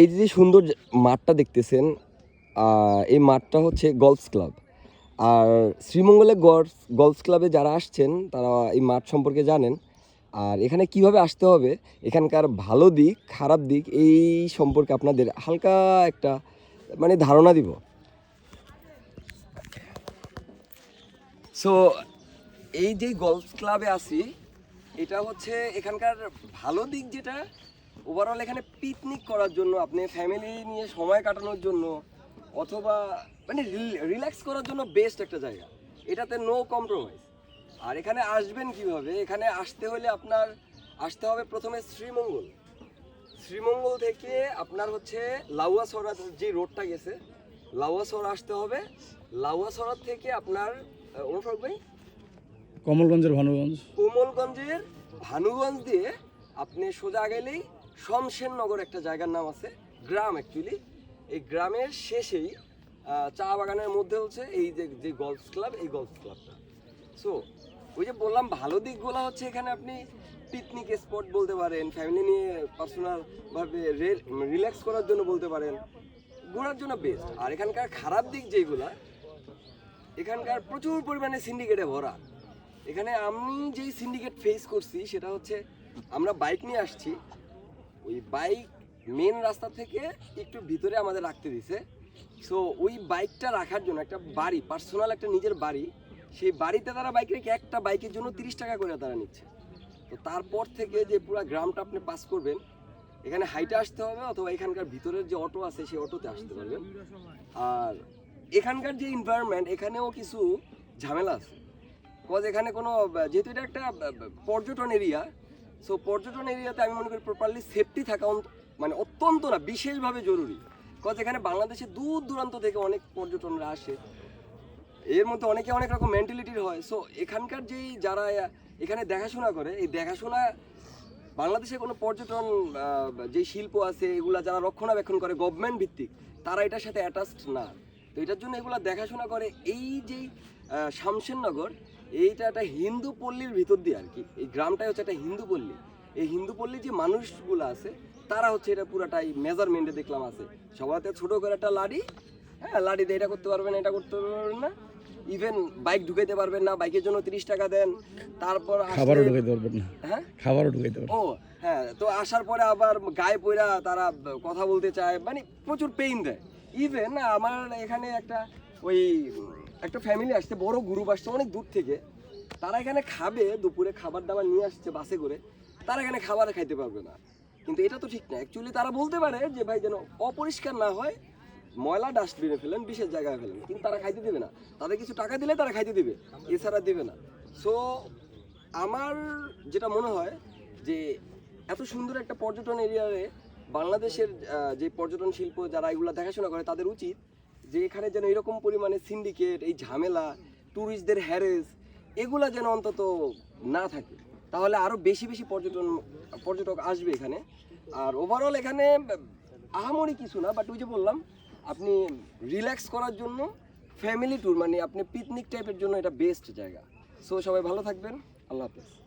এই যে সুন্দর মাঠটা দেখতেছেন এই মাঠটা হচ্ছে গলফস ক্লাব আর শ্রীমঙ্গলে গলফ গলফস ক্লাবে যারা আসছেন, তারা এই মাঠ সম্পর্কে জানেন। আর এখানে কীভাবে আসতে হবে? এখানকার ভালো দিক, খারাপ দিক, এই সম্পর্কে আপনাদের হালকা একটা মানে ধারণা দিব। সো এই যে গলফ ক্লাবে আছি, এটা হচ্ছে এখানকার ভালো দিক যেটা ওভারঅল এখানে পিকনিক করার জন্য আপনি ফ্যামিলি নিয়ে সময় কাটানোর জন্য অথবা মানে রিল্যাক্স করার জন্য বেস্ট একটা জায়গা। এটাতে নো কম্প্রোমাইজ আর এখানে আসবেন কীভাবে? এখানে আসতে হলে আপনার আসতে হবে প্রথমে শ্রীমঙ্গল। শ্রীমঙ্গল থেকে আপনার হচ্ছে লাউয়াছড়া যে রোডটা গেছে লাউয়াছড়া আসতে হবে। লাউয়াছড়া থেকে আপনার অনুফরক ভাই? কমলগঞ্জের ভানুগঞ্জ। কোমলগঞ্জের ভানুগঞ্জ দিয়ে আপনি সোজা গেলেই শমশেরনগর একটা জায়গার নাম আছে, গ্রাম অ্যাকচুয়ালি এই গ্রামের শেষেই চা বাগানের মধ্যে হচ্ছে এই যে যে গলফ ক্লাব এই গলফ ক্লাবটা সো ওই যে বললাম, ভালো দিকগুলো হচ্ছে এখানে আপনি পিকনিক স্পট বলতে পারেন ফ্যামিলি নিয়ে পার্সোনাল ভাবে রিল্যাক্স করার জন্য বলতে পারেন, ঘোরার জন্য বেস্ট আর এখানকার খারাপ দিক যেগুলা এখানকার প্রচুর পরিমাণে সিন্ডিকেটে ভরা। এখানে আমি যেই সিন্ডিকেট ফেস করছি, সেটা হচ্ছে আমরা বাইক নিয়ে আসছি ওই বাইক মেন রাস্তা থেকে একটু ভিতরে আমাদের রাখতে দিছে। সো ওই বাইকটা রাখার জন্য একটা বাড়ি পার্সোনাল একটা নিজের বাড়ি, সেই বাড়িতে তারা বাইক রেখে একটা বাইকের জন্য তিরিশ টাকা করে তারা নিচ্ছে। তো তারপর থেকে যে পুরো গ্রামটা আপনি পাস করবেন, এখানে হাইটে আসতে হবে অথবা এখানকার ভিতরের যে অটো আছে, সেই অটোতে আসতে পারবেন। আর এখানকার যে এনভায়রনমেন্ট এখানেও কিছু ঝামেলা আছে। কজ এখানে কোনো, যেহেতু এটা একটা পর্যটন এরিয়া সো পর্যটন এরিয়াতে আমি মনে করি প্রপারলি সেফটি থাকা মানে অত্যন্ত না বিশেষভাবে জরুরি। কজ এখানে বাংলাদেশে দূর দূরান্ত থেকে অনেক পর্যটনরা আসে। এর মধ্যে অনেকে অনেক রকম মেন্টালিটির হয়। সো এখানকার যেই যারা এখানে দেখাশোনা করে এই দেখাশোনা বাংলাদেশে কোনো পর্যটন যে শিল্প আছে এগুলা যারা রক্ষণাবেক্ষণ করে গভর্নমেন্ট ভিত্তিক তারা এটার সাথে অ্যাটাচড না। তো এটার জন্য এগুলা দেখাশোনা করে। এই যে আহ, শামশেরনগর এইটা একটা হিন্দু পল্লীর ভিতর দিয়ে আর কি। এই গ্রামটাই হচ্ছে একটা হিন্দু পল্লী। এই হিন্দু পল্লীর যে মানুষগুলো আছে তারা হচ্ছে এটা পুরাটাই মেজারমেন্টে দেখলাম আছে। সবাইতে ছোট করে একটা লাড়ি হ্যাঁ লাড়ি দিয়ে এটা করতে পারবেন এটা করতে পারবেন না। ইভেন বাইক ঢুকাইতে পারবেন না বাইকের জন্য তিরিশ টাকা দেন। তারপর খাবারও ঢুকাইতে পারবেন না। হ্যাঁ? খাবারও ঢুকাইতে পারবেন ও হ্যাঁ তো আসার পরে আবার গায়ে পয়রা তারা কথা বলতে চায় মানে প্রচুর পেইন দেয়। ইভেন আমার এখানে একটা ওই একটা ফ্যামিলি আসছে, বড় গ্রুপ আসছে, অনেক দূর থেকে। তারা এখানে খাবে, দুপুরে খাবার দাবার নিয়ে আসছে বাসে করে। তারা এখানে খাবার খাইতে পারবে না। কিন্তু এটা তো ঠিক না। অ্যাকচুয়ালি তারা বলতে পারে যে, ভাই, যেন অপরিষ্কার না হয়, ময়লা ডাস্টবিনে ফেলেন বিশেষ জায়গায় ফেলেন। কিন্তু তারা খাইতে দেবে না। তাদের কিছু টাকা দিলে তারা খাইতে দেবে, এছাড়া দেবে না। সো আমার যেটা মনে হয় যে, এত সুন্দর একটা পর্যটন এরিয়ারে বাংলাদেশের যে পর্যটন শিল্প যারা এগুলো দেখাশোনা করে, তাদের উচিত যে এখানে যেন এরকম পরিমাণে সিন্ডিকেট এই ঝামেলা ট্যুরিস্টদের হ্যারেস এগুলা যেন অন্তত না থাকে। তাহলে আরও বেশি বেশি পর্যটন, পর্যটক আসবে এখানে। আর ওভারঅল এখানে আহামরি কিছু না বাট ওই যে বললাম, আপনি রিল্যাক্স করার জন্য ফ্যামিলি ট্যুর মানে আপনি পিকনিক টাইপের জন্য এটা বেস্ট জায়গা। সো সবাই ভালো থাকবেন। আল্লাহ হাফেজ।